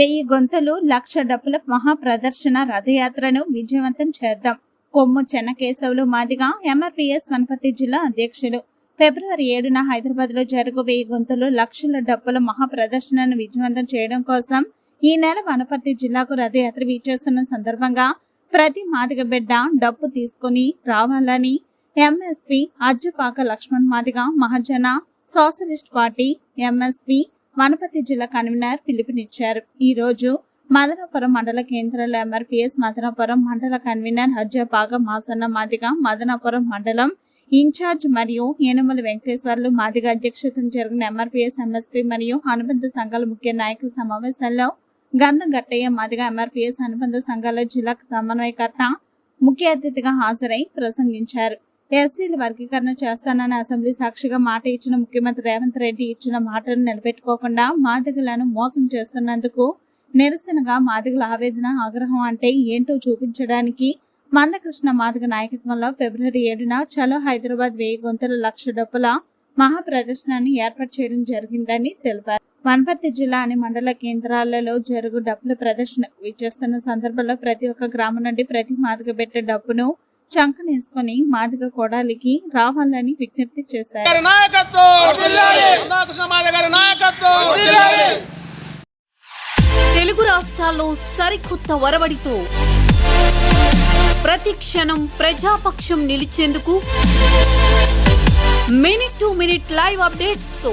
వెయ్యి గొంతులు లక్ష డప్పుల మహా ప్రదర్శన రథయాత్రను విజయవంతం చేద్దాం. కొమ్ము చెన్నకేశవులు మాదిగా ఎంఆర్పిఎస్ వనపర్తి జిల్లా అధ్యక్షులు. ఫిబ్రవరి ఏడున హైదరాబాద్లో జరుగు వెయ్యి గొంతులు లక్షల డప్పుల మహా ప్రదర్శనను విజయవంతం చేయడం కోసం ఈ నెల వనపర్తి జిల్లాకు రథయాత్ర వీచేస్తున్న సందర్భంగా ప్రతి మాదిగ బిడ్డ డప్పు తీసుకుని రావాలని MSP Ajjapaka Laxman Madiga Mahajana socialist party MSP Wanaparthy జిల్లా కన్వీనర్ పిలుపునిచ్చారు. ఈ రోజు మదనపురం మండల కేంద్రంలో ఎంఆర్పీఎస్ మదనపురం మండల కన్వీనర్ హజ్జపాక మాసన్న మాదిగ మదనపురం మండలం ఇన్ఛార్జ్ మరియు ఏనుమల వెంకటేశ్వర్లు మాదిగ అధ్యక్షతన జరిగిన ఎంఆర్పీఎస్ ఎంఎస్పీ మరియు అనుబంధ సంఘాల ముఖ్య నాయకుల సమావేశంలో గంధం గట్టయ్య మాదిగ ఎంఆర్పీఎస్ అనుబంధ సంఘాల జిల్లా సమన్వయకర్త ముఖ్య అతిథిగా హాజరై ప్రసంగించారు. ఎస్సీల వర్గీకరణ చేస్తానని అసెంబ్లీ సాక్షిగా మాట ఇచ్చిన ముఖ్యమంత్రి రేవంత్ రెడ్డి ఇచ్చిన మాటను నిలబెట్టుకోకుండా మాదిగలను మోసం చేస్తున్నందుకు నిరసనగా మాదిగల ఆవేదన ఆగ్రహం అంటే ఏంటో చూపించడానికి మందకృష్ణ మాదిగ నాయకత్వంలో ఫిబ్రవరి ఏడున చలో హైదరాబాద్ వెయ్యి గొంతుల లక్ష డబ్బుల మహాప్రదర్శనాన్ని ఏర్పాటు చేయడం జరిగిందని తెలిపారు. వనపర్తి జిల్లా అని మండల కేంద్రాలలో జరుగు డబ్బుల ప్రదర్శనకు విచ్చేస్తున్న సందర్భంలో ప్రతి ఒక్క గ్రామం నుండి ప్రతి మాదిగ పెట్టే డబ్బును చంకనేసుకొని మాదిగ కొడాలికి రావాలని విజ్ఞప్తి చేశారు. తెలుగు రాష్ట్రాల్లో సరికొత్త వరవడితో ప్రతి క్షణం ప్రజాపక్షం నిలిచేందుకు మినిట్ టు మినిట్ లైవ్ అప్డేట్స్తో